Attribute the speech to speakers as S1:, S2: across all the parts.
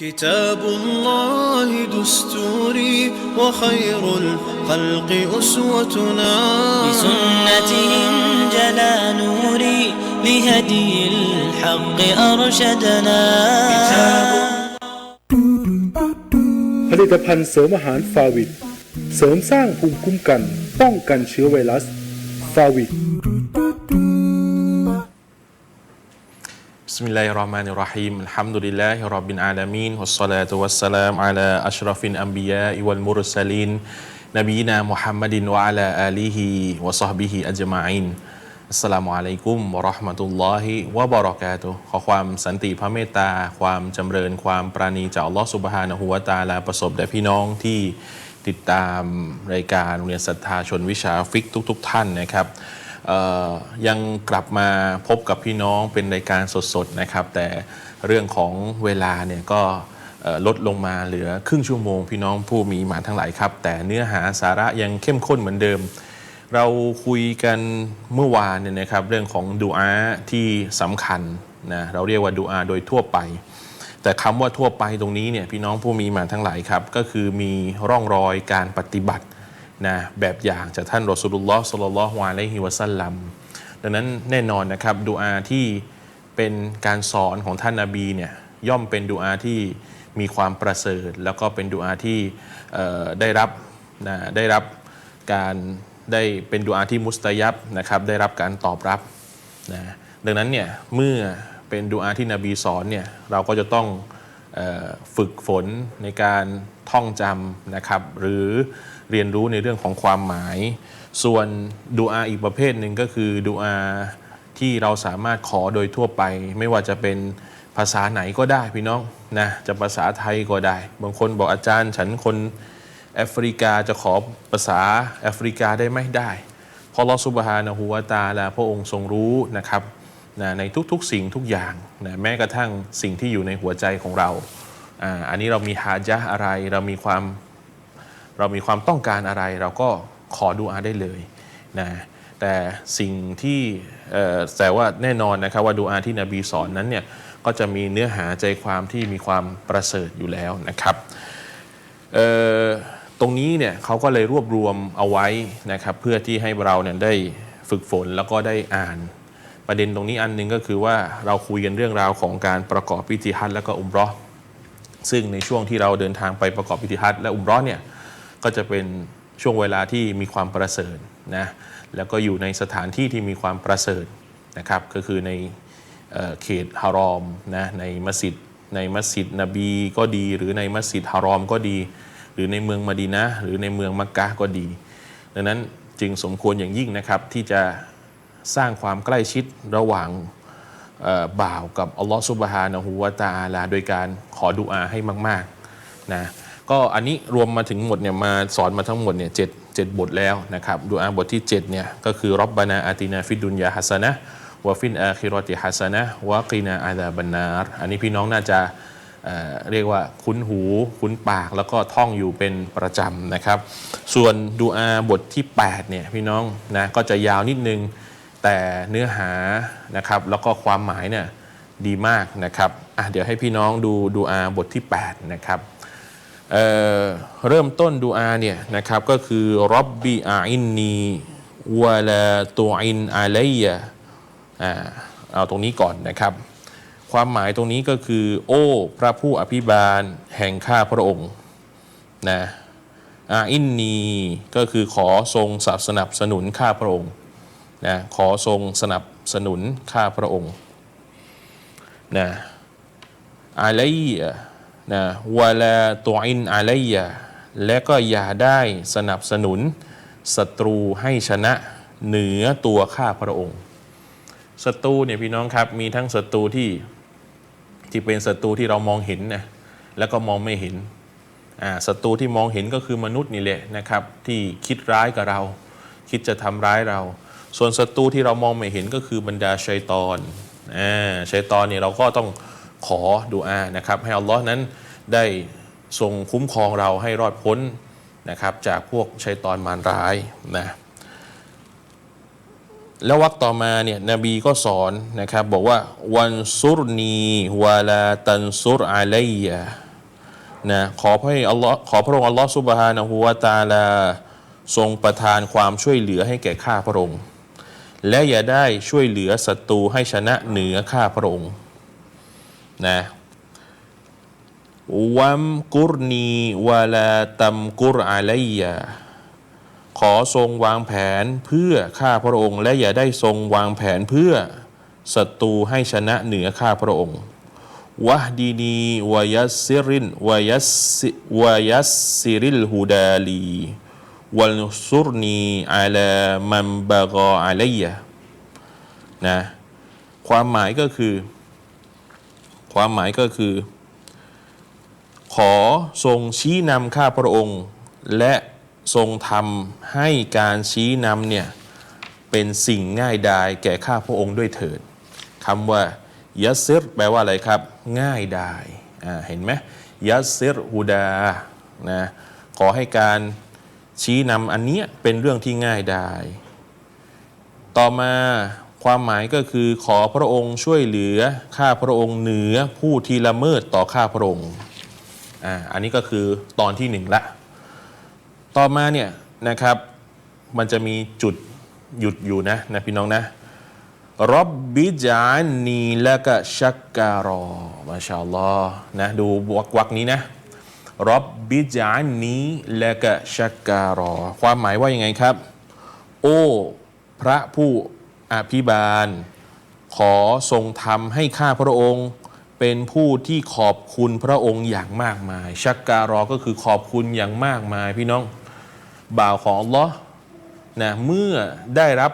S1: كتاب الله دستوري وخير الخلق أسوتنا
S2: بسنته انجلى نوري لهدي الحق أرشدنا كتاب
S3: ผลิตภัณฑ์เสริมอาหารฟาวิดเสริมสร้างภูมิคุ้มกัน ป้องกันเชื้อไวรัสฟาวิด
S4: بسم الله الرحمن الرحيم الحمد لله رب العالمين والصلاة والسلام على أشرف الأنبياء والمرسلين نبينا محمد وعلى آله وصحبه أجمعين อัสสลามุอะลัยกุมวะเราะห์มะตุลลอฮิวะบะเราะกาตุฮ์ขอความสันติพระเมตตา ความจำเริญความปราณีจากอัลลอฮ์สุบฮานะฮูวะตะอาลาประสบแด่พี่น้องที่ติดตามรายการโรงเรียนศรัทธาชนวิชาฟิกทุก ๆ ท่านนะครับเอ่อ ยังกลับมาพบกับพี่น้องเป็นรายการสดๆนะครับ แต่เรื่องของเวลาเนี่ยก็ลดลงมาเหลือครึ่งชั่วโมง พี่น้องผู้มีหมาทั้งหลายครับ แต่เนื้อหาสาระยังเข้มข้นเหมือนเดิม เราคุยกันเมื่อวานเนี่ยนะครับเรื่องของดูอาที่สำคัญนะเราเรียกว่าดูอาโดยทั่วไป แต่คำว่าทั่วไปตรงนี้เนี่ยพี่น้องผู้มีหมาทั้งหลายครับ ก็คือมีร่องรอยการปฏิบัติ นะแบบอย่างจากท่านรอสูลุลลอฮ์สุลลัลอฮุอะลัยฮิวะซัลลัมดังนั้นแน่นอนนะครับดูอาที่เป็นการสอนของท่านนาบีเนี่ยย่อมเป็นดูอาที่มีความประเสริฐ แล้วก็เป็นดูอาที่ได้รับนะได้รับการได้เป็นดูอาที่มุสตายับนะครับได้รับการตอบรับนะดังนั้นเนี่ยเมื่อเป็นดูอาที่นบีสอนเนี่ยเราก็จะต้องฝึกฝนในการท่องจำนะครับ หรือ เรียนรู้ในเรื่องของความหมาย ส่วนดูอาอีกประเภทหนึ่งก็คือดูอาที่เราสามารถขอโดยทั่วไป ไม่ว่าจะเป็นภาษาไหนก็ได้พี่น้องนะจะภาษาไทยก็ได้ บางคนบอกอาจารย์ฉันคนแอฟริกาจะขอภาษาแอฟริกาได้ไหมได้เพราะลอสุบฮานะฮูวาตาลาพระองค์ทรงรู้นะครับนะในทุกๆสิ่งทุกอย่างนะแม้กระทั่งสิ่งที่อยู่ในหัวใจของเราอาอันนี้เรามีฮาจะอะไร เรามีความ เรามีความต้องการอะไรเราก็ขอดูอาได้เลยนะแต่สิ่งที่แต่ว่าแน่นอนนะครับว่าดูอาที่นบีสอนนั้นเนี่ยก็จะมีเนื้อหาใจความที่มีความประเสริฐอยู่แล้วนะครับตรงนี้เนี่ยเขาก็เลยรวบรวมเอาไว้นะครับเพื่อที่ให้เราเนี่ยได้ฝึกฝนแล้วก็ได้อ่าน ประเด็นตรงนี้อันหนึงก็คือว่าเราคุยกันเรื่องราวของการประกอบพิธีฮัจญ์และก็อุมเรอซึ่งในช่วงที่เราเดินทางไปประกอบพิธีฮัจญ์และอุมเรอเนี่ย ก็จะเป็นช่วงเวลาที่มีความประเสริฐนะแล้วก็อยู่ในสถานที่ที่มีความประเสริฐนะครับก็คือในเอเขตฮารอมนะในมัสยิดในมัสยิดนบีก็ดี หรือในมัสยิดฮารอมก็ดี หรือในเมืองมะดีนะหรือในเมืองมักกะก็ดี ดังนั้นจึงสมควรอย่างยิ่งนะครับที่จะสร้างความใกล้ชิดระหว่างบ่าวกับอัลลอฮ์ซุบฮานะฮูวาตาอาลา โดยการขอดุอาให้มากๆนะ ก็อันนี้รวมมาถึงหมดเนี่ยมาสอนมาทั้งหมดเนี่ยเจ็ดเจ็ดบทแล้วนะครับดุอาบทที่7เนี่ยก็คือรับบานาอาตินาฟิดุนยาฮัสนะวะฟินอาคิรอติฮัสนะวะกีนาอาดาบันนารอันนี้พี่น้องน่าจะเอ่อเรียกว่าคุ้นหูคุ้นปากแล้วก็ท่องอยู่เป็นประจำนะครับ ส่วนดูอาบทที่8เนี่ยพี่น้องนะก็จะยาวนิดนึงแต่เนื้อหานะครับแล้วก็ความหมายเนี่ยดีมากนะครับอะเดี๋ยวให้พี่น้องดูดูอาบทที่8นะครับ เเริ่มต้นดูอาเนี่ยนะครับก็คือรับบีอาอินนีวะลาตูอินอาลัยะเอาตรงนี้ก่อนนะครับ ความหมายตรงนี้ก็คือ โอ้พระผู้อภิบาลแห่งข้าพระองค์นะอาอินนีก็คือขอทรงสนับสนุนข้าพระองค์นะขอทรงสนับสนุนข้าพระองค์นะอาลัยยะ นะวะลาตุอินอาลัยยะและก็อย่าได้สนับสนุนศัตรูให้ชนะเหนือตัวข้าพระองค์ศัตรูเนี่ยพี่น้องครับมีทั้งศัตรูที่ที่เป็นศัตรูที่เรามองเห็นนะแล้วก็มองไม่เห็นศัตรูที่มองเห็นก็คือมนุษย์นี่แหละนะครับที่คิดร้ายกับเรา คิดจะทำร้ายเรา ส่วนศัตรูที่เรามองไม่เห็นก็คือบรรดาชัยตอนอ่าชัยตอนเนี่ยเราก็ต้อง ขอดูอานะครับให้อัลลอฮ์นั้นได้ทรงคุ้มครองเราให้รอดพ้นนะครับจากพวกชัยตอนมารร้ายนะแล้ววักต่อมาเนี่ยนบีก็สอนนะครับบอกว่าวันซุรนีวาลาตันซุรอาลัยยะนะขอให้อัลลอฮ์ขอพระองค์อัลลอฮ์ซุบฮานะฮูวะตาลาทรงประทานความช่วยเหลือให้แก่ข้าพระองค์ และอย่าได้ช่วยเหลือศัตรูให้ชนะเหนือข้าพระองค์ นะวัมกุรนีวะลาตัมกุรอะลัยยาขอทรงวางแผนเพื่อข้าพระองค์ และอย่าได้ทรงวางแผนเพื่อศัตรูให้ชนะเหนือข้าพระองค์วะดีนีวายัสซิรินวายัสซิวายัสซิริลฮูดาลีวัลนุซุรนีอาลามันบากออะลัยยะนะความหมายก็คือ ความหมายก็คือ ขอทรงชี้นำข้าพระองค์ และทรงทำให้การชี้นำเนี่ยเป็นสิ่งง่ายดายแก่ข้าพระองค์ด้วยเถิดคำว่ายัสซิรแปลว่าอะไรครับ ง่ายดายเห็นไหมยัสซิรฮูดานะขอให้การชี้นำอันเนี้ยเป็นเรื่องที่ง่ายดาย ต่อมา ความหมายก็คือขอพระองค์ช่วยเหลือข้าพระองค์เหนือผู้ที่ละเมิดต่อข้าพระองค์อ่าอันนี้ก็คือตอนที่หนึ่งละ ต่อมาเนี่ยนะครับมันจะมีจุดหยุดอยู่นะนะพี่น้องนะรับบิจานีและก็ชักการอมาชาอัลลอฮ์นะดูวักวักนี้นะรับบิจานีและก็ชักการอความหมายว่ายังไงครับ โอ้พระผู้ อภิบาล ขอทรงทำให้ข้าพระองค์เป็นผู้ที่ขอบคุณพระองค์อย่างมากมาย ชักการอก็คือขอบคุณอย่างมากมายพี่น้องบ่าวของอัลลอฮ์นะเมื่อได้รับ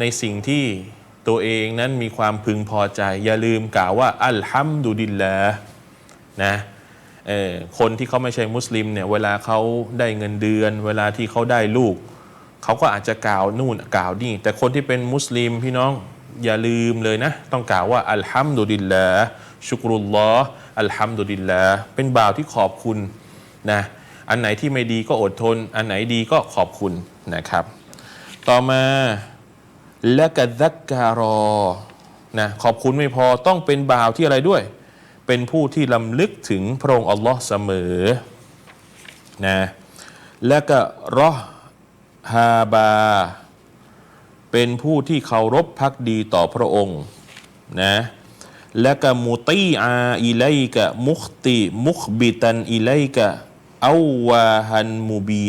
S4: ในสิ่งที่ตัวเองนั้นมีความพึงพอใจ อย่าลืมกล่าวว่า อัลฮัมดุลิลลาห์นะคนที่เขาไม่ใช่มุสลิมเนี่ยเวลาเขาได้เงินเดือน เวลาที่เขาได้ลูก เขาก็อาจจะกล่าวนู่นกล่าวนี่ แต่คนที่เป็นมุสลิมพี่น้องอย่าลืมเลยนะ ต้องกล่าวว่าอัลฮัมดุลิลลาชุกรุลลอฮ์อัลฮัมดุลิลลาเป็นบ่าวที่ขอบคุณนะอันไหนที่ไม่ดีก็อดทน อันไหนดีก็ขอบคุณนะครับ ต่อมาและกัซักการอนะขอบคุณไม่พอต้องเป็นบ่าวที่อะไรด้วย เป็นผู้ที่ลำลึกถึงพระองค์อัลลอฮ์เสมอนะและก็รอ ฮาบา เป็นผู้ที่เคารพพักดีต่อพระองค์นะและก็มุตีอาอิไลกะมุคติมุคบิตันอิไลกะอาวาฮันมูบี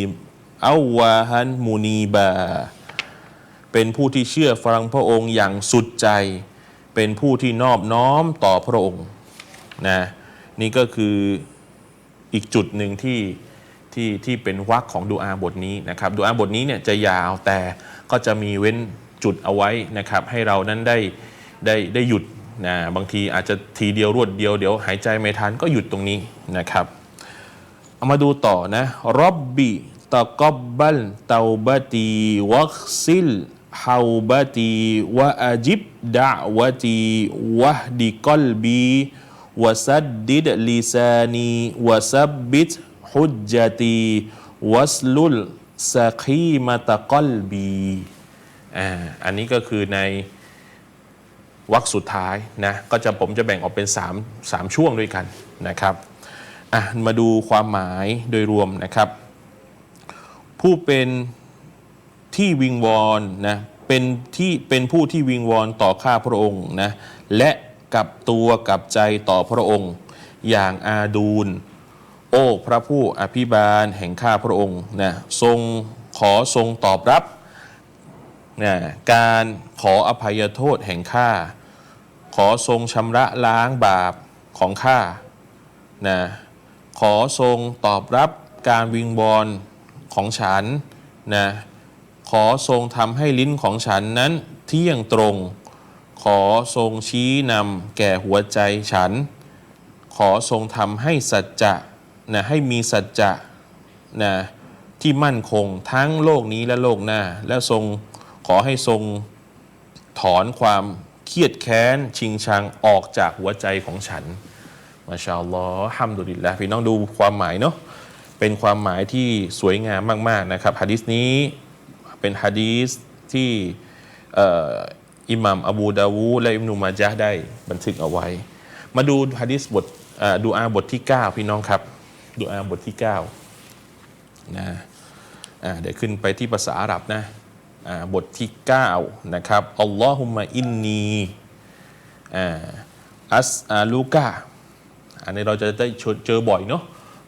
S4: อาวาฮันมูนีบา เป็นผู้ที่เชื่อฟังพระองค์อย่างสุดใจ เป็นผู้ที่นอบน้อมต่อพระองค์นะนี่ก็คืออีกจุดหนึ่งที่ ที่ที่เป็นวรรคของดูอาบทนี้นะครับดูอาบทนี้เนี่ยจะยาวแต่ก็จะมีเว้นจุดเอาไว้นะครับให้เรานั้นได้ได้ได้หยุดนะบางทีอาจจะทีเดียวรวดเดียวเดี๋ยวหายใจไม่ทันก็หยุดตรงนี้นะครับเอามาดูต่อนะรับบิตะกบบัลเตาบตีวักซิลฮาวบตีวะอาจิบดะวะตีวะดิกอลบีวะซัดดิดลิซานีวะซับบิต ฮุจจตีวัสลุลสคีมะตะกอลบีอ่าอันนี้ก็คือในวรรคสุดท้ายนะก็จะผมจะแบ่งออกเป็น3 3ช่วงด้วยกันนะครับอะมาดูความหมายโดยรวมนะครับ ผู้เป็นที่วิงวอนนะเป็นที่เป็นผู้ที่วิงวอนต่อข้าพระองค์นะและกับตัวกับใจต่อพระองค์ อย่างอาดูล โอ้พระผู้อภิบาลแห่งข้าพระองค์นะทรงขอทรงตอบรับนะการขออภัยโทษแห่งข้าขอทรงชำระล้างบาปของข้านะขอทรงตอบรับการวิงวอนของฉันนะขอทรงทำให้ลิ้นของฉันนั้นเที่ยงตรง ขอทรงชี้นำแก่หัวใจฉัน ขอทรงทำให้สัจจะ นะให้มีสัจจะนะที่มั่นคงทั้งโลกนี้และโลกหน้า และทรงขอให้ทรงถอนความเครียดแค้น ชิงชังออกจากหัวใจของฉัน มาชาอัลลอฮ์ฮัมดุลิลละพี่น้องดูความหมายเนาะเป็นความหมายที่สวยงามมาก ๆ นะครับฮะดิษนี้เป็นฮะดีษที่อิหมัมอบูดาวูและอิมนุมาจาห์ได้บันทึกเอาไว้ มาดูฮะดิษบทดูอาบทที่ 9 พี่น้องครับ ดูอาบทที่9นะเดี๋ยวขึ้นไปที่ภาษาอาหรับนะบทที่ 9 นะครับอัลลอฮุมะอินนีอัสอาลูกาอันนี้เราจะได้เจอบ่อยเนาะ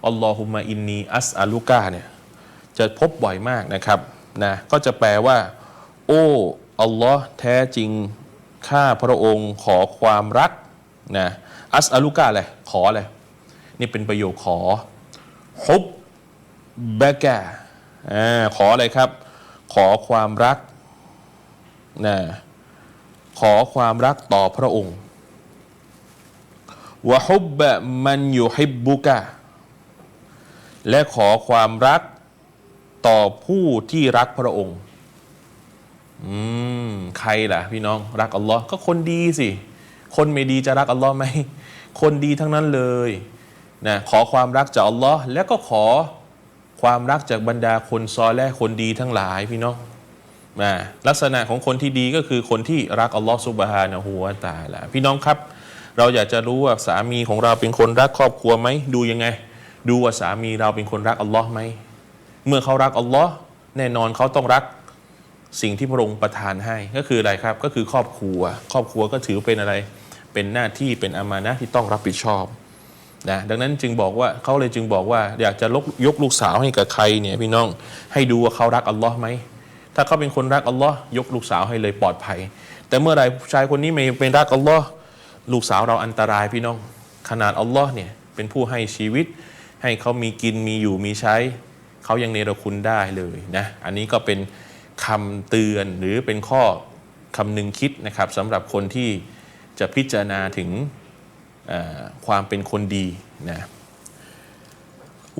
S4: อัลลอฮุมะอินนีอัสอาลูกาเนี่ยจะพบบ่อยมากนะครับนะก็จะแปลว่า โอ้อัลลอฮ์แท้จริงข้าพระองค์ขอความรักนะอัสอาลูกาอะไรขออะไรนี่เป็นประโยคขอ ฮุบบะกะขออะไรครับ ขอความรักนะขอความรักต่อพระองค์วะฮุบบะมันยูฮิบบุกะและขอความรักต่อผู้ที่รักพระองค์ อืม ใครล่ะ พี่น้องรักอัลลอฮ์ก็คนดีสิ คนไม่ดีจะรักอัลลอฮ์ไหม คนดีทั้งนั้นเลย นะขอความรักจากอัลลอฮ์และก็ขอความรักจากบรรดาคนซอและคนดีทั้งหลายพี่น้องนะลักษณะของคนที่ดีก็คือคนที่รักอัลลอฮ์ซุบฮานะฮูวะตาลาพี่น้องครับ เราอยากจะรู้ว่าสามีของเราเป็นคนรักครอบครัวไหมดูยังไง ดูว่าสามีเราเป็นคนรักอัลลอฮ์ไหมเมื่อเขารักอัลลอฮ์แน่นอนเขาต้องรักสิ่งที่พระองค์ประทานให้ก็คืออะไรครับ ก็คือครอบครัว ครอบครัวก็ถือเป็นอะไร เป็นหน้าที่เป็นอามานะที่ต้องรับผิดชอบ นะดังนั้นจึงบอกว่าเขาเลยจึงบอกว่า อยากจะลกยกลูกสาวให้กับใครเนี่ยพี่น้องให้ดูว่าเขารักอัลลอฮ์ไหมถ้าเขาเป็นคนรักอัลลอฮ์ยกลูกสาวให้เลยปลอดภัย แต่เมื่อไรผู้ชายคนนี้ไม่เป็นรักอัลลอฮ์ลูกสาวเราอันตรายพี่น้อง ขนาดอัลลอฮ์เนี่ยเป็นผู้ให้ชีวิต ให้เขามีกินมีอยู่มีใช้ เขายังเนรคุณได้เลยนะอันนี้ก็เป็นคำเตือนหรือเป็นข้อคำนึงคิดนะครับสำหรับคนที่จะพิจารณาถึง ความเป็นคนดีนะ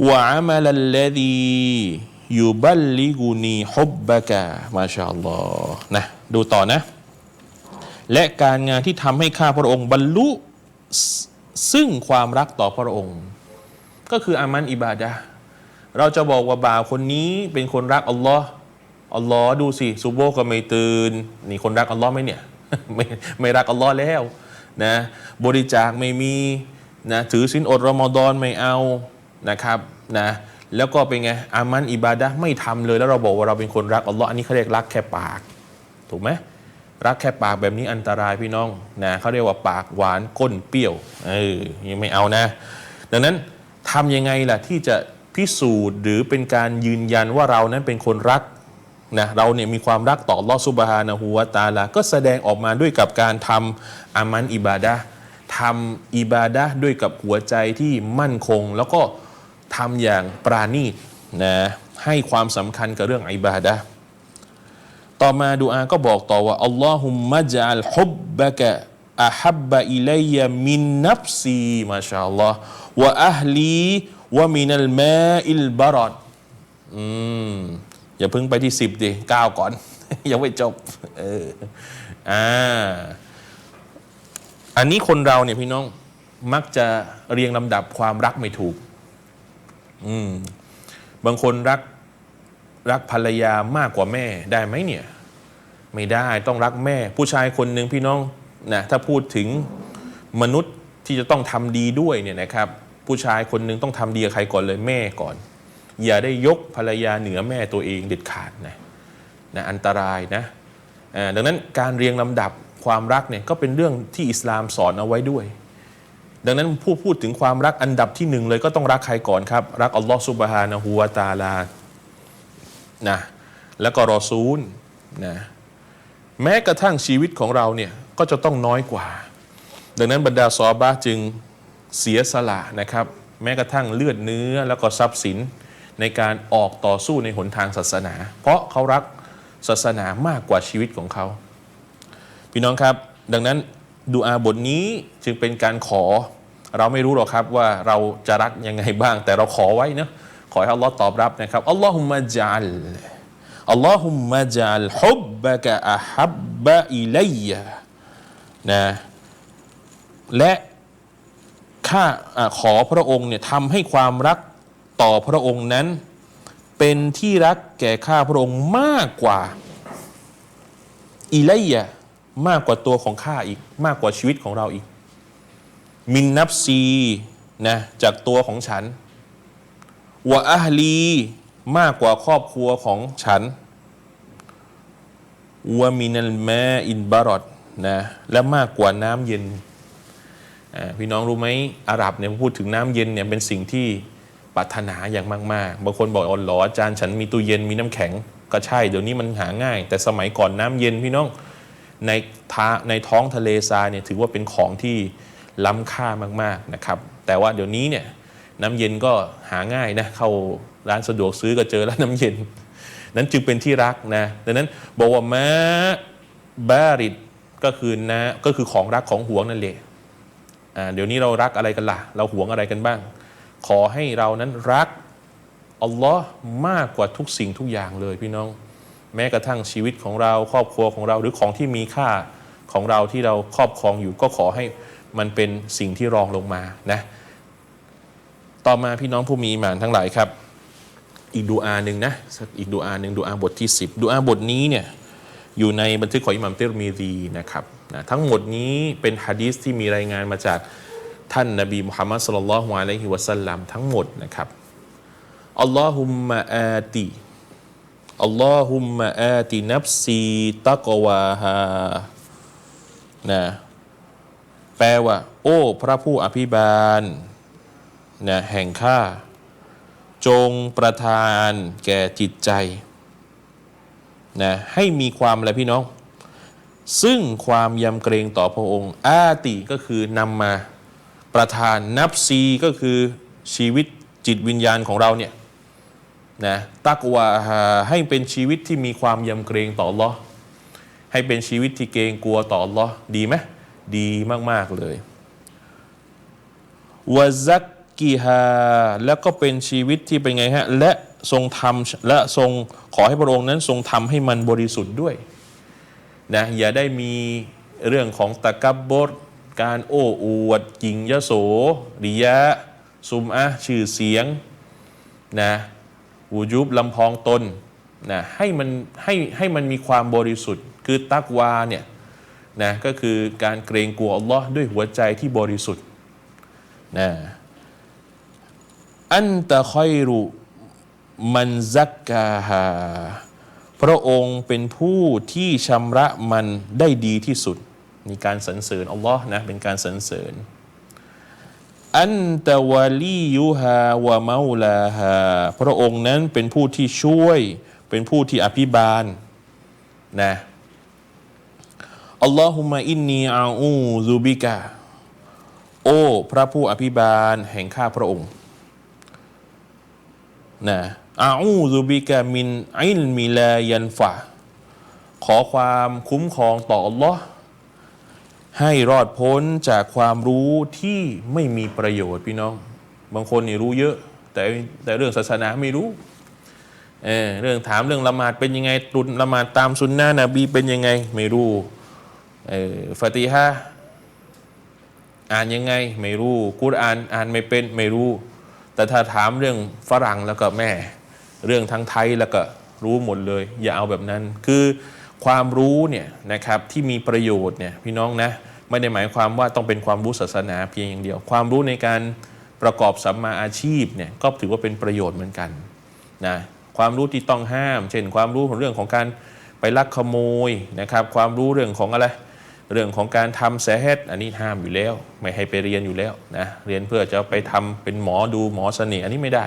S4: วะอามัลลดียูบัลลิกุนีฮุบบะกะมาชาอัลลอฮ์นะดูต่อนะ และการงานที่ทำให้ข้าพระองค์บรรลุซึ่งความรักต่อพระองค์ ก็คืออามันอิบาดะเราจะบอกว่าบ่าวคนนี้เป็นคนรักอัลลอฮ์อัลลอฮ์ดูสิซูโบก็ไม่ตื่นนี่คนรักอัลลอฮ์ไหมเนี่ยไม่ไม่รักอัลลอฮ์แล้ว นะบริจาคไม่มีนะถือสินอดรอมฎอนไม่เอานะครับนะแล้วก็เป็นไงอามันอิบาดะไม่ทำเลยแล้วเราบอกว่าเราเป็นคนรักอัลลอฮ์อันนี้เขาเรียกรักแค่ปาก ถูกไหมรักแค่ปากแบบนี้อันตรายพี่น้องนะเขาเรียกว่าปากหวานก้นเปรี้ยวเออยังไม่เอานะ ดังนั้นทำยังไงล่ะที่จะพิสูจน์หรือเป็นการยืนยันว่าเรานั้นเป็นคนรัก นะเราเนี่ยมีความรักต่อลอสุบฮานะฮูวาตาลา ก็แสดงออกมาด้วยกับการทำอามันอิบาดะทำอิบาดะด้วยกับหัวใจที่มั่นคง แล้วก็ทำอย่างปราณีตนะให้ความสำคัญกับเรื่องอิบาดะต่อมาดูอาก็บอกต่อว่าอัลลอฮุมมะจัลฮุบบะกะอะฮับบะอิลัยมินนัฟซีมาชาอัลลอฮ์วะอัฮลีวะมินัลมาอิลบารอดอืม อย่าเพิ่งไปที่สิบดิเก้าก่อน ยังไม่จบ เอออ่าอันนี้คนเราเนี่ยพี่น้องมักจะเรียงลำดับความรักไม่ถูก อืม บางคนรักรักภรรยามากกว่าแม่ได้ไหมเนี่ย ไม่ได้ต้องรักแม่ ผู้ชายคนหนึ่งพี่น้องนะถ้าพูดถึงมนุษย์ที่จะต้องทำดีด้วยเนี่ยนะครับ ผู้ชายคนหนึ่งต้องทำดีกับใครก่อนเลยแม่ก่อน อย่าได้ยกภรรยาเหนือแม่ตัวเองเด็ดขาดนะนะอันตรายนะดังนั้นการเรียงลำดับความรักเนี่ยก็เป็นเรื่องที่อิสลามสอนเอาไว้ด้วย ดังนั้นผู้พูดถึงความรักอันดับที่หนึ่งเลยก็ต้องรักใครก่อนครับ รักอัลลอฮฺซุบฮานะฮูวาตาลานะแล้วก็รอซูลนะแม้กระทั่งชีวิตของเราเนี่ยก็จะต้องน้อยกว่า ดังนั้นบรรดาซอบาจึงเสียสละนะครับ แม้กระทั่งเลือดเนื้อแล้วก็ทรัพย์สิน ในการออกต่อสู้ในหนทางศาสนา เพราะเขารักศาสนามากกว่าชีวิตของเขา พี่น้องครับ ดังนั้นดูอาบทนี้จึงเป็นการขอ เราไม่รู้หรอกครับว่าเราจะรักยังไงบ้าง แต่เราขอไว้เนะขอให้อัลลอฮ์ตอบรับนะครับอัลลอฮุมะจัลอัลลอฮุมะจัลฮุบบะกะอะฮับบะอิลัยยะนะและข้าอขอพระองค์เนี่ยทำให้ความรัก ต่อพระองค์นั้น เป็นที่รักแก่ข้าพระองค์มากกว่าอิไลยะมากกว่าตัวของข้าอีก มากกว่าชีวิตของเราอีก มินนับซีนะจากตัวของฉันวะอัฮลี มากกว่าครอบครัวของฉันวะมินัลมอินบารอดนะและมากกว่าน้ำเย็น พี่น้องรู้ไหมอาหรับเนี่ยพูดถึงน้ำเย็นเนี่ยเป็นสิ่งที่ ปรารถนาอย่างมากๆ บางคนบอกอ๋อหรออาจารย์ฉันมีตู้เย็นมีน้ำแข็งก็ใช่ เดี๋ยวนี้มันหาง่าย แต่สมัยก่อนน้ำเย็นพี่น้องในท้าในท้องทะเลทรายเนี่ยถือว่าเป็นของที่ล้ำค่ามากๆนะครับ แต่ว่าเดี๋ยวนี้เนี่ยน้ำเย็นก็หาง่ายนะเข้าร้านสะดวกซื้อก็เจอแล้วน้ำเย็น นั้นจึงเป็นที่รักนะดังนั้นบอกว่ามะบาริดก็คือนะก็คือของรักของหวงนั่นแหละเดี๋ยวนี้เรารักอะไรกันล่ะ เราหวงอะไรกันบ้าง ขอให้เรานั้นรักอัลลอฮ์มากกว่าทุกสิ่งทุกอย่างเลยพี่น้อง แม้กระทั่งชีวิตของเราครอบครัวของเราหรือของที่มีค่าของเราที่เราครอบครองอยู่ก็ขอให้มันเป็นสิ่งที่รองลงมานะต่อมาพี่น้องผู้มีอิหมานทั้งหลายครับ อีกดูอาหนึ่งนะอีกดูอาหนึ่งดูอาบทที่ 10 ดูอาบทนี้เนี่ยอยู่ในบันทึกของอิหม่ามเติรมีดีนะครับนะทั้งหมดนี้เป็นฮะดีษที่มีรายงานมาจาก ท่านนบีมุฮัมมัดสุลลัลลอฮุอะลัยฮิวะสัลลัมทั้งหมดนะครับอัลลอฮุมมะอาติอัลลอฮุมมะอาตินับซีตักวาฮานะแปลว่า โอ้ พระผู้อภิบาลนะแห่งข้าจงประทานแก่จิตใจนะให้มีความอะไรพี่น้อง ซึ่งความยำเกรงต่อพระองค์ อาติก็คือนำมา ประทานนับซีก็คือชีวิตจิตวิญญาณของเราเนี่ยนะตักวาให้เป็นชีวิตที่มีความยำเกรงต่อ Allah ให้เป็นชีวิตที่เกรงกลัวต่อ Allah ดีไหมดีมาก ๆ เลยวะซักกีฮาแล้วก็เป็นชีวิตที่เป็นไงฮะ และทรงทำและทรงขอให้พระองค์นั้นทรงทำให้มันบริสุทธิ์ด้วยนะอย่าได้มีเรื่องของตะกับบด การโอ้อวดหญิงยโสริยะ ซุมอะชื่อเสียงนะวูยุบลำพองตนนะให้มันให้ให้มันมีความบริสุทธิ์ คือตักวาเนี่ยนะก็คือการเกรงกลัวอัลลอฮ์ด้วยหัวใจที่บริสุทธิ์นะอันตะคอยรุมันซักกาฮาพระองค์เป็นผู้ที่ชำระมันได้ดีที่สุด มีการสรรเสริญอัลลอฮ์นะเป็นการสรรเสริญอันตะวาลียูฮาวะมาลาฮาพระองค์นั้นเป็นผู้ที่ช่วย เป็นผู้ที่อภิบาลนะอัลลอฮุมะอินนีอาอูซูบิกาโอ้พระผู้อภิบาลแห่งข้าพระองค์นะอาอูซูบิกามินอิลมิลายันฟะขอความคุ้มครองต่ออัลลอฮ์ ให้รอดพ้นจากความรู้ที่ไม่มีประโยชน์พี่น้อง บางคนนี่รู้เยอะ แต่แต่เรื่องศาสนาไม่รู้เออเรื่องถามเรื่องละหมาดเป็นยังไงตุนละหมาดตามสุนนะนบีเป็นยังไงไม่รู้เออฟาติฮะอ่านยังไงไม่รู้กุรอานอ่านไม่เป็นไม่รู้ แต่ถ้าถามเรื่องฝรั่งแล้วก็แม่ เรื่องทั้งไทยแล้วก็รู้หมดเลย อย่าเอาแบบนั้น คือ ความรู้เนี่ยนะครับที่มีประโยชน์เนี่ยพี่น้องนะไม่ได้หมายความว่าต้องเป็นความรู้ศาสนาเพียงอย่างเดียว ความรู้ในการประกอบสัมมาอาชีพเนี่ยก็ถือว่าเป็นประโยชน์เหมือนกันนะความรู้ที่ต้องห้าม เช่น ความรู้ของเรื่องของการไปลักขโมยนะครับความรู้เรื่องของอะไรเรื่องของการทำแสฮดอันนี้ห้ามอยู่แล้ว ไม่ให้ไปเรียนอยู่แล้วนะเรียนเพื่อจะไปทำเป็นหมอดูหมอเสน่ห์อันนี้ไม่ได้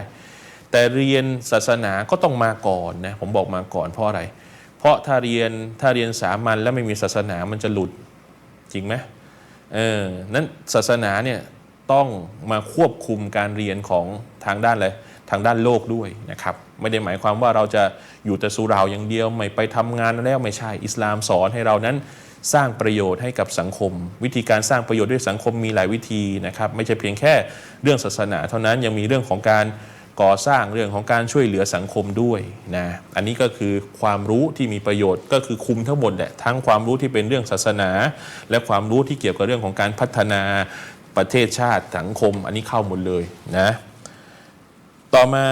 S4: แต่เรียนศาสนาก็ต้องมาก่อนนะผมบอกมาก่อนเพราะอะไรเเพราะถ้าเรียนถ้าเรียนสามัญแล้วไม่มีศาสนามันจะหลุดจริงไหมเออนั้นศาสนาเนี่ยต้องมาควบคุมการเรียนของทางด้านอะไรทางด้านโลกด้วยนะครับ ไม่ได้หมายความว่าเราจะอยู่แต่สุราอย่างเดียวไม่ไปทำงานแล้วไม่ใช่ อิสลามสอนให้เรานั้นสร้างประโยชน์ให้กับสังคม วิธีการสร้างประโยชน์ด้วยสังคมมีหลายวิธีนะครับ ไม่ใช่เพียงแค่เรื่องศาสนา เท่านั้นยังมีเรื่องของการ ก่อสร้างเรื่องของการช่วยเหลือสังคมด้วยนะอันนี้ก็คือความรู้ที่มีประโยชน์ก็คือคุมทั้งหมดแหละทั้งความรู้ที่เป็นเรื่องศาสนา และความรู้ที่เกี่ยวกับเรื่องของการพัฒนาประเทศชาติสังคม อันนี้เข้าหมดเลยนะต่อมา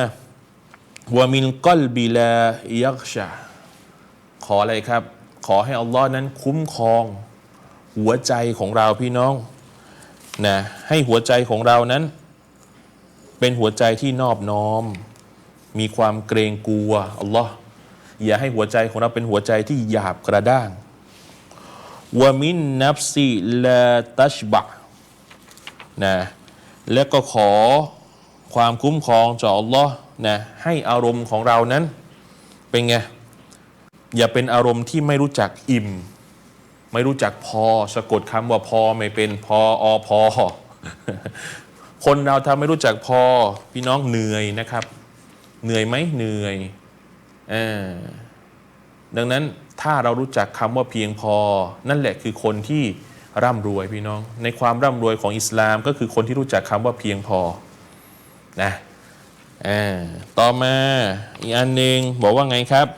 S4: วามินกอลบิลายักชาขออะไรครับ ขอให้อัลลอฮ์นั้นคุ้มครอง หัวใจของเราพี่น้องนะให้หัวใจของเรานั้น เป็นหัวใจที่นอบน้อม มีความเกรงกลัวอัลลอฮ์อย่าให้หัวใจของเราเป็นหัวใจที่หยาบกระด้างวะมินนับซีลาตัชบะนะและก็ขอความคุ้มครองจากอัลลอฮ์นะให้อารมณ์ของเรานั้น เป็นไง อย่าเป็นอารมณ์ที่ไม่รู้จักอิ่ม ไม่รู้จักพอ สะกดคำว่าพอไม่เป็นพออพอ คนเราทำไม่รู้จักพอพี่น้องเหนื่อยนะครับ เหนื่อยไหมเหนื่อยอดังนั้นถ้าเรารู้จักคำว่าเพียงพอ นั่นแหละคือคนที่ร่ำรวยพี่น้อง ในความร่ำรวยของอิสลามก็คือคนที่รู้จักคำว่าเพียงพอนะต่อมาอีกอันหนึ่งบอกว่าไงครับ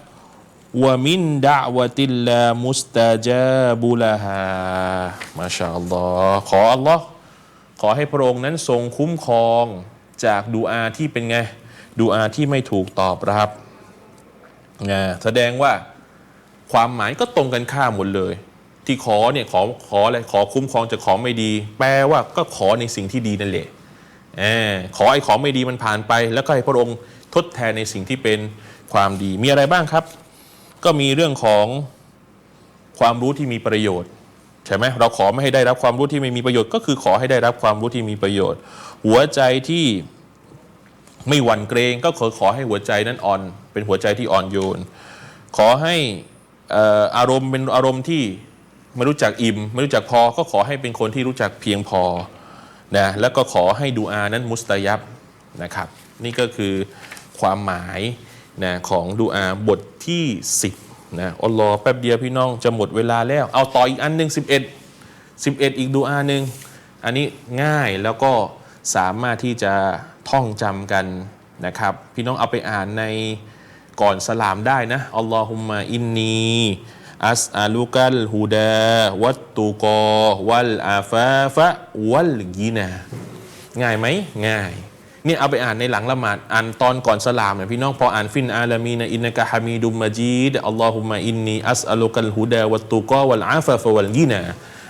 S4: วะมินดะวะติลลามุสตาจาบุลาฮามาชาอัลลอฮ์ขออัลลอฮ์ ขอให้พระองค์นั้นทรงคุ้มครองจากดูอาที่เป็นไง ดูอาที่ไม่ถูกตอบรับนะแสดงว่าความหมายก็ตรงกันข้ามหมดเลย ที่ขอเนี่ยขอขออะไรขอคุ้มครองจากของไม่ดี แปลว่าก็ขอในสิ่งที่ดีนั่นแหละออขอไอ้ของไม่ดีมันผ่านไป แล้วก็ให้พระองค์ทดแทนในสิ่งที่เป็นความดี มีอะไรบ้างครับ ก็มีเรื่องของความรู้ที่มีประโยชน์ ใช่ไหมเราขอไม่ให้ได้รับความรู้ที่ไม่มีประโยชน์ ก็คือขอให้ได้รับความรู้ที่มีประโยชน์ หัวใจที่ไม่หวั่นเกรงก็ขอขอให้หัวใจนั้นอ่อน เป็นหัวใจที่อ่อนโยน ขอให้เอ่ออารมณ์เป็นอารมณ์ที่ไม่รู้จักอิ่มไม่รู้จักพอก็ขอให้เป็นคนที่รู้จักเพียงพอนะแล้วก็ขอให้ดูอานั้นมุสตายับนะครับ นี่ก็คือความหมายนะของดูอาบทที่ 10 นะอัลลอฮ์แป๊บเดียวพี่น้องจะหมดเวลาแล้ว เอาต่ออีกอันหนึ่ง11 11 อีกดูอาหนึ่งอันนี้ง่ายแล้วก็สามารถที่จะท่องจำกันนะครับ พี่น้องเอาไปอ่านในก่อนสลามได้นะอัลลอฮุมมาอินนีอัสอาลูกัลฮูดาวัตตุกอวัลอาฟาฟะวัลกีนาง่ายไหมง่าย เนี่ยเอาไปอ่านในหลังละหมาดอ่านตอนก่อนสลามเนี่ยพี่น้องพออ่านฟินอาลามีนอินนกะฮามีดุมมาจีดอัลลอฮุมะอินนีอัสอัลุกัลฮุดาวัตตุกอวัลอาฟะฟะวัลกีนา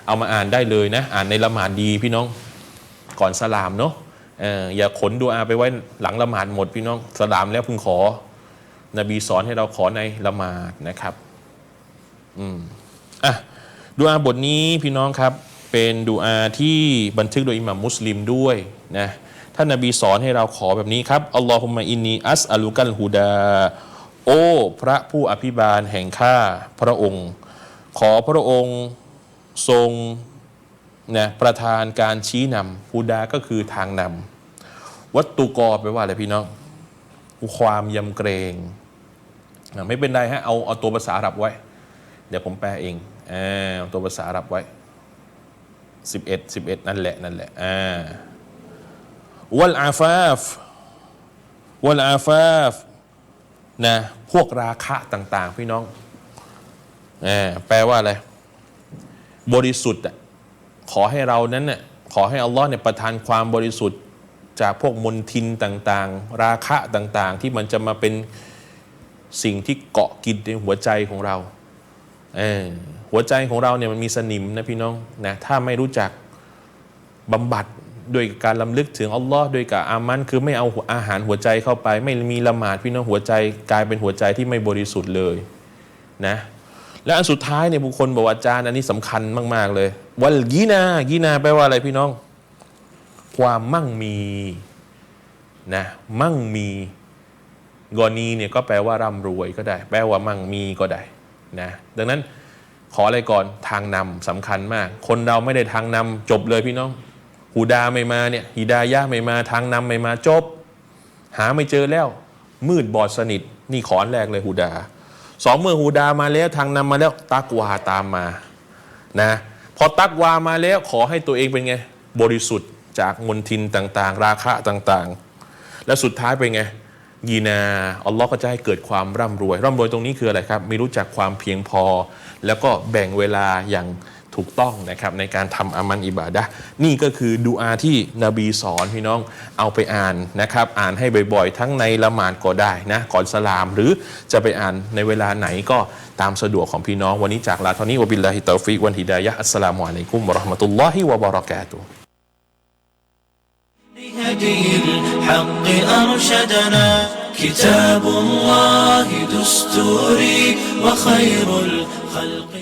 S4: เอามาอ่านได้เลยนะ อ่านในละหมาดดีพี่น้องก่อนสลามเนาะอย่าขนดูอาไปไว้หลังละหมาดหมดพี่น้องสลามแล้วเพิ่งขอ นบีสอนให้เราขอในละหมาดนะครับอืมอะดูอาบทนี้พี่น้องครับ เป็นดูอาที่บันทึกโดยอิหมัมมุสลิมด้วยนะ ท่านนบีสอนให้เราขอแบบนี้ครับอัลลอฮุมะอินนีอัสอัลุกัลฮูดา โอ้พระผู้อภิบาลแห่งข้าพระองค์ ขอพระองค์ทรงนะประทานการชี้นำฮูดาก็คือทางนำวัตตุกอแปลว่าอะไรพี่น้องความยำเกรงไม่เป็นไรฮะเอาเอาตัวภาษาอาหรับไว้ เดี๋ยวผมแปลเองอ่าเอาตัวภาษาอาหรับไว้ 11 11 นั่นแหละนั่นแหละอ่า วัลอาฟาฟวัลอาฟาฟนะพวกราคะต่าง ๆ พี่น้องอ่าแปลว่าอะไรบริสุทธิ์ขอให้เรานั้นเนี่ยขอให้อัลลอฮ์เนี่ยประทานความบริสุทธิ์จากพวกมลทินต่างๆ ราคะต่างๆ ที่มันจะมาเป็นสิ่งที่เกาะกินในหัวใจของเราเออหัวใจของเราเนี่ยมันมีสนิมนะพี่น้องนะถ้าไม่รู้จักบำบัด ด้วยการลำลึกถึงอัลลอฮ์ด้วยกับอามันคือไม่เอาอาหารหัวใจเข้าไป ไม่มีละหมาดพี่น้องหัวใจกลายเป็นหัวใจที่ไม่บริสุทธิ์เลยนะและอันสุดท้ายเนี่ยบุคคลบอกว่าอาจารย์อันนี้สำคัญมาก ๆ เลย วัลกีนากีนาแปลว่าอะไรพี่น้อง ความมั่งมีนะมั่งมีกอนีเนี่ยก็แปลว่าร่ำรวยก็ได้ แปลว่ามั่งมีก็ได้นะดังนั้นขออะไรก่อนทางนำสำคัญมาก คนเราไม่ได้ทางนำจบเลยพี่น้อง ฮูดาไม่มาเนี่ยฮิดายะไม่มาทางนำไม่มาจบ หาไม่เจอแล้ว มืดบอดสนิท นี่ขอนแรกเลยฮูดาสองเมื่อฮูดามาแล้วทางนำมาแล้วตักวาตามมานะพอตักวามาแล้วขอให้ตัวเองเป็นไง บริสุทธิ์จากมลทินต่างๆ ราคะต่างๆ และสุดท้ายเป็นไงยีนาอัลลอฮ์ก็จะให้เกิดความร่ำรวย ร่ำรวยตรงนี้คืออะไรครับ มีรู้จักความเพียงพอ แล้วก็แบ่งเวลาอย่าง ถูกต้องนะครับในการทำอามันอิบาดะห์นี่ก็คือดูอาที่นบีสอนพี่น้องเอาไปอ่านนะครับ อ่านให้บ่อยๆ ทั้งในละหมาดก็ได้นะก่อนสลาม หรือจะไปอ่านในเวลาไหนก็ตามสะดวกของพี่น้อง วันนี้จากลาเท่านี้วะบิลลาฮิตาฟิกวันฮิดายะฮ์อัสสลามุอะลัยกุมวะเราะห์มะตุลลอฮิวะบะเราะกาตุฮ์
S2: بهدي الحق أرشدنا كتاب الله دستوري وخير الخلق